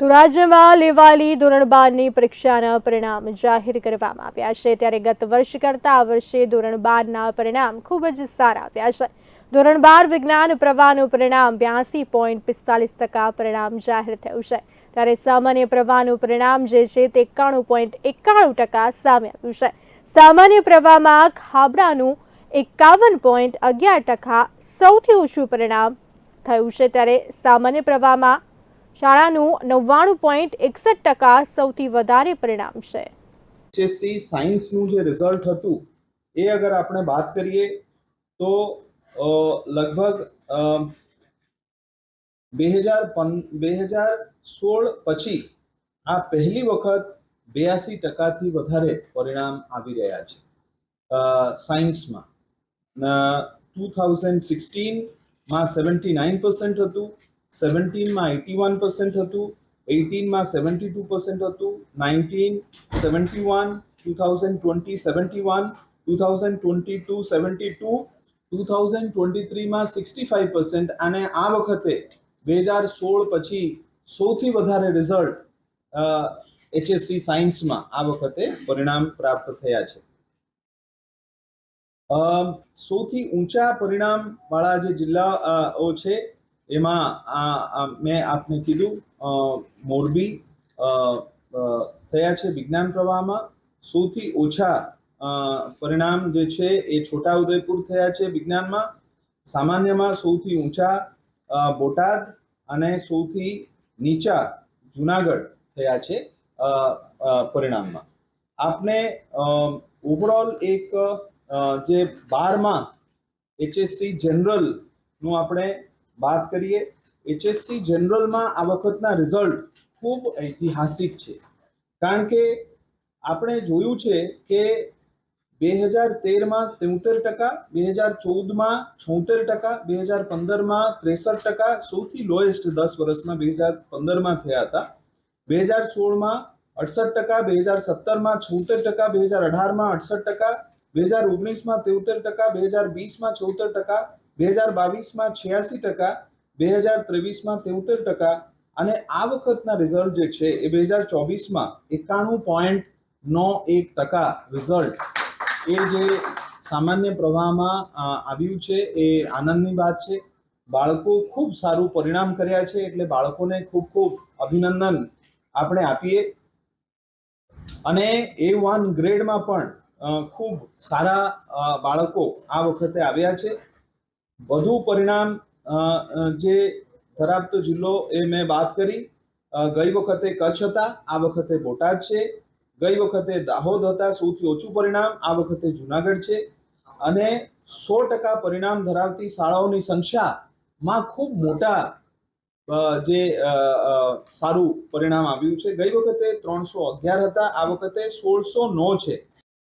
તો રાજ્યમાં લેવાયેલી ધોરણ બારની પરીક્ષાના પરિણામ જાહેર કરવામાં આવ્યા છે. ત્યારે ગત વર્ષ કરતાં આ વર્ષે ધોરણ બારના પરિણામ ખૂબ જ સારા આવ્યા છે. ધોરણ બાર વિજ્ઞાન પ્રવાહનું પરિણામ બ્યાસી પોઈન્ટ પિસ્તાલીસ ટકા પરિણામ જાહેર થયું છે. ત્યારે સામાન્ય પ્રવાહનું પરિણામ જે છે તે એકાણું પોઈન્ટ એકાણું ટકા સામે આવ્યું છે. સામાન્ય પ્રવાહમાં ખાબડાનું એકાવન પોઈન્ટ અગિયાર ટકા સૌથી ઓછું પરિણામ થયું છે. ત્યારે સામાન્ય પ્રવાહમાં શાળાનું નવ્વાણું પોઈન્ટ એકસઠ ટકા સૌથી વધારે પરિણામ છે. એચએસસી સાયન્સનું જે રિઝલ્ટ હતું, એ અગર આપણે વાત કરીએ, તો લગભગ બે હજાર પન, બે હજાર સોળ પછી આ પહેલી વખત બ્યાસી ટકાથી વધારે પરિણામ આવી રહ્યા છે સાયન્સમાં. ટુ થાઉઝન્ડ સિક્સટીનમાં સેવન્ટી નાઇન પર્સન્ટ હતું સેવન્ટીનમાં એટી વન પર્સન્ટ હતું એટીનમાં સેવન્ટી ટુ પર્સન્ટ હતું nineteen seventy one two thousand twenty seventy one two thousand twenty two seventy two two thousand twenty થ્રીમાં sixty five percent અને આ વખતે બે હજાર સોળ પછી સૌથી વધારે રિઝલ્ટ એચએસસી સાયન્સમાં આ વખતે પરિણામ પ્રાપ્ત થયા છે. સૌથી ઊંચા પરિણામવાળા જે જિલ્લાઓ છે એમાં આ મેં આપને કીધું મોરબી થયા છે વિજ્ઞાન પ્રવાહમાં. સૌથી ઓછા પરિણામ જે છે એ છોટા ઉદયપુર થયા છે વિજ્ઞાનમાં. સામાન્યમાં સૌથી ઊંચા બોટાદ અને સૌથી નીચા જુનાગઢ થયા છે પરિણામમાં. આપને ઓવરઓલ એક જે બારમાં એચએસસી જનરલનું આપણે વાત કરીએ એચએસસી જનરલમાં આ વખતના રિઝલ્ટ ખૂબ ઐતિહાસિક છે. કારણ કે આપણે જોયું છે કે બે હજાર તેરમાં તેઉતેર ટકા, બે હજાર ચૌદમાં છોતેર ટકા, બે હજાર પંદરમાં ત્રેસઠ ટકા, સૌથી લોએસ્ટ દસ વર્ષમાં બે હજાર પંદરમાં થયા હતા. બે હજાર સોળમાં અડસઠ ટકા, બે હજાર સત્તરમાં છોતેર ટકા, બે હજાર અઢારમાં અડસઠ ટકા, બે હજાર ઓગણીસમાં તેઉતેર ટકા, બે હજાર વીસમાં ચૌતેર ટકા બે હજાર બાવીસમાં છ્યાસી ટકા, બે હજાર ત્રેવીસમાં તેઉતેર ટકા અને આ વખતના રિઝલ્ટ જે છે એ બે હજાર ચોવીસમાં એકાણું પોઈન્ટ નો એક ટકા રિઝલ્ટ. એ જે સામાન્ય પ્રવાહમાં આવ્યું છે એ આનંદની વાત છે. બાળકો ખૂબ સારું પરિણામ કર્યા છે એટલે બાળકોને ખૂબ ખૂબ અભિનંદન આપણે આપીએ. અને એ વન ગ્રેડમાં પણ ખૂબ સારા બાળકો આ વખતે આવ્યા છે. વધુ પરિણામ જે ધરાવતો જિલ્લો એ મેં વાત કરી. ગઈ વખતે કચ્છ હતા, આ વખતે બોટાદ છે. ગઈ વખતે દાહોદ હતા, સૌથી ઓછું પરિણામ, આ વખતે જુનાગઢ છે. અને સો ટકા પરિણામ ધરાવતી શાળાઓની સંખ્યામાં ખૂબ મોટા જે સારું પરિણામ આવ્યું છે. ગઈ વખતે ત્રણસો અગિયાર હતા, આ વખતે સોળસો નો છે.